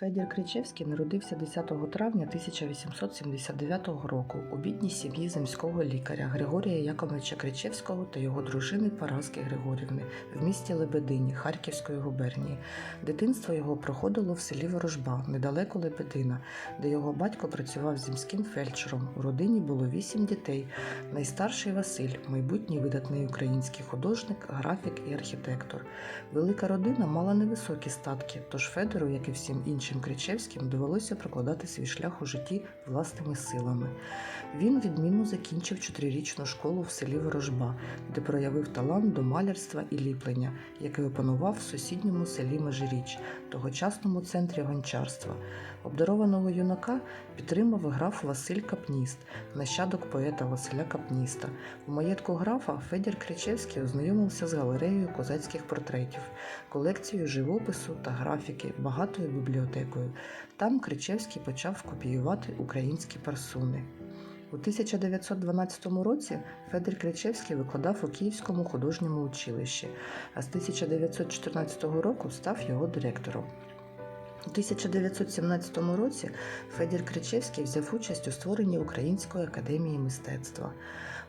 Федір Кричевський народився 10 травня 1879 року у бідній сім'ї земського лікаря Григорія Яковлевича Кричевського та його дружини Параски Григорівни в місті Лебедині Харківської губернії. Дитинство його проходило в селі Ворожба, недалеко Лебедина, де його батько працював земським фельдшером. У родині було вісім дітей. Найстарший Василь, майбутній видатний український художник, графік і архітектор. Велика родина мала невисокі статки, тож Федору, як і всім іншим Кричевським, довелося прокладати свій шлях у житті власними силами. Він відмінно закінчив чотирирічну школу в селі Ворожба, де проявив талант до малярства і ліплення, який опанував в сусідньому селі Межиріч, тогочасному центрі гончарства. Обдарованого юнака підтримав граф Василь Капніст, нащадок поета Василя Капніста. У маєтку графа Федір Кричевський ознайомився з галереєю козацьких портретів, колекцією живопису та графіки, багатою бібліотекою. Там Кричевський почав копіювати українські парсуни. У 1912 році Федір Кричевський викладав у Київському художньому училищі, а з 1914 року став його директором. У 1917 році Федір Кричевський взяв участь у створенні Української академії мистецтва.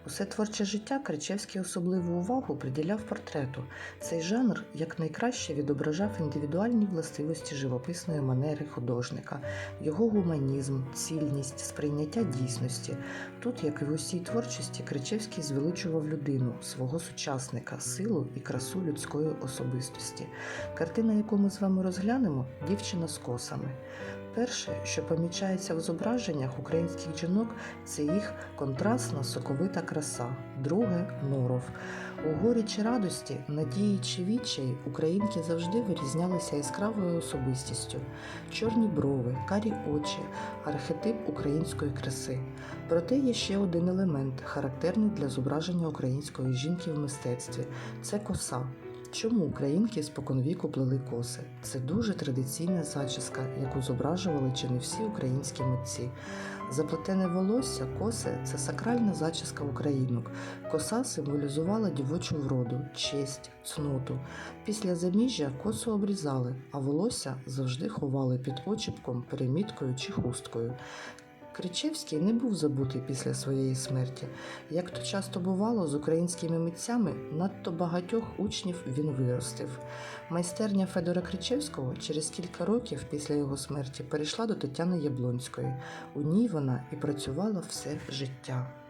Усе творче життя Кричевський особливу увагу приділяв портрету. Цей жанр якнайкраще відображав індивідуальні властивості живописної манери художника, його гуманізм, цільність, сприйняття дійсності. Тут, як і в усій творчості, Кричевський звеличував людину, свого сучасника, силу і красу людської особистості. Картина, яку ми з вами розглянемо, дівчина з косами. Перше, що помічається в зображеннях українських жінок, це їх контрастна соковита краса. Друге норов. У горі чи радості, надії чи відчаї українки завжди вирізнялися яскравою особистістю. Чорні брови, карі очі, архетип української краси. Проте є ще один елемент, характерний для зображення української жінки в мистецтві це коса. Чому українки споконвіку плели коси? Це дуже традиційна зачіска, яку зображували чи не всі українські митці. Заплетене волосся, коси це сакральна зачіска українок. Коса символізувала дівочу вроду, честь, цноту. Після заміжжя косу обрізали, а волосся завжди ховали під очіпком, переміткою чи хусткою. Кричевський не був забутий після своєї смерті. Як то часто бувало з українськими митцями, надто багатьох учнів він виростив. Майстерня Федора Кричевського через кілька років після його смерті перейшла до Тетяни Яблонської. У ній вона і працювала все життя.